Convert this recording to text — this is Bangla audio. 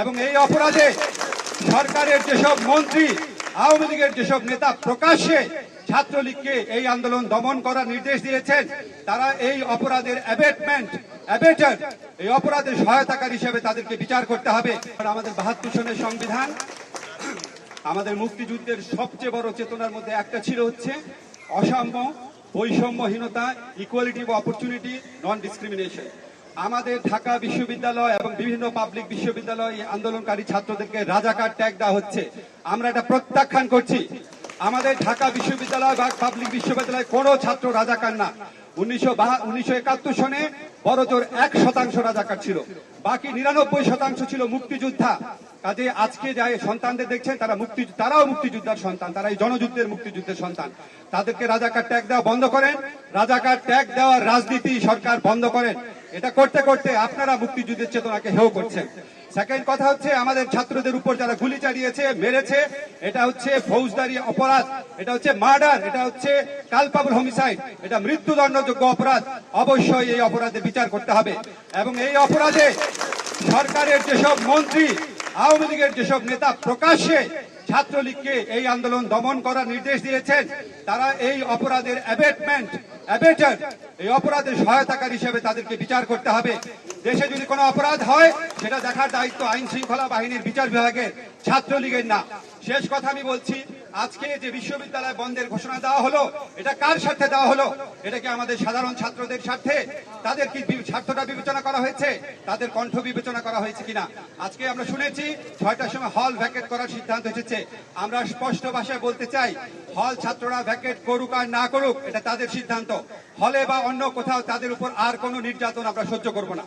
এবং এই অপরাধে সরকারের যেসব মন্ত্রী, আওয়ামী লীগের যেসব নেতা প্রকাশ্যে ছাত্রলীগকে এই আন্দোলন দমন করার নির্দেশ দিয়েছেন, তারা এই অপরাধের অ্যাবেটমেন্ট অ্যাবেটার এই অপরাধের সহায়তাকার হিসেবে তাদেরকে বিচার করতে হবে। আমাদের বাহাত্তর সনের সংবিধান, আমাদের মুক্তিযুদ্ধের সবচেয়ে বড় চেতনার মধ্যে একটা ছিল হচ্ছে অসাম্য, বৈষম্যহীনতা ইকুয়ালিটি অপরচুনিটি নন ডিসক্রিমিনেশন আমাদের ঢাকা বিশ্ববিদ্যালয় এবং বিভিন্ন পাবলিক বিশ্ববিদ্যালয় আন্দোলনকারী ছাত্রদেরকে রাজাকার ট্যাগ দেওয়া হচ্ছে। আমরা এটা প্রত্যাখ্যান করছি। আমাদের ঢাকা বিশ্ববিদ্যালয় বা পাবলিক বিশ্ববিদ্যালয় কোনো ছাত্র রাজাকার না। উনিশশো একাত্তর সনে বড়জোর এক শতাংশ রাজাকার ছিল। বাকি নিরানব্বই শতাংশ ছিল মুক্তিযোদ্ধা। কাজে আজকে যাই সন্তানদের দেখছেন, তারা মুক্তি, তারাও মুক্তিযোদ্ধার সন্তান। তারা এই জনযুদ্ধের মুক্তিযুদ্ধের সন্তান। তাদেরকে রাজাকার ট্যাগ দেওয়া বন্ধ করেন। রাজাকার ট্যাগ দেওয়ার রাজনীতি সরকার বন্ধ করেন। এটা করতে করতে আপনারা মুক্তিযুদ্ধের চেতনাকে হেও করছেন। সেকেন্ড কথা হচ্ছে, আমাদের ছাত্রদের উপর যারা গুলি চালিয়েছে, মেরেছে, এটা হচ্ছে ফৌজদারি অপরাধ, এটা হচ্ছে মার্ডার, এটা হচ্ছে কালপাবল হোমিসাইড এটা মৃত্যুদণ্ডযোগ্য অপরাধ, অবশ্যই এই অপরাধে বিচার করতে হবে। এবং এই অপরাধে সরকারের যেসব মন্ত্রী, আওয়ামী লীগের যেসব নেতা প্রকাশ্যে ছাত্রলীগকে এই আন্দোলন দমন করার নির্দেশ দিয়েছেন, তারা এই অপরাধের অ্যাবেটমেন্ট অ্যাবেটার, এই অপরাধের সহায়তাকার হিসেবে তাদেরকে বিচার করতে হবে। দেশে যদি কোনো অপরাধ হয়, সেটা দেখার দায়িত্ব আইন শৃঙ্খলা বাহিনীর বিচার বিভাগের ছাত্রলীগের না। শেষ কথা আমি বলছি আজকে যে বিশ্ববিদ্যালয় বন্ধের ঘোষণা দেওয়া হলো, এটা কার স্বার্থে দেওয়া হলো? এটা কি আমাদের সাধারণ ছাত্রদের স্বার্থে? তাদের কি স্বার্থটা বিবেচনা করা হয়েছে? তাদের কণ্ঠ বিবেচনা করা হয়েছে কিনা? আজকে আমরা শুনেছি ছয়টার সময় হল ভ্যাকেট করার সিদ্ধান্ত এসেছে। আমরা স্পষ্ট ভাষায় বলতে চাই, হল ছাত্ররা ভ্যাকেট করুক আর না করুক, এটা তাদের সিদ্ধান্ত। হলে বা অন্য কোথাও তাদের উপর আর কোনো নির্যাতন আমরা সহ্য করব না।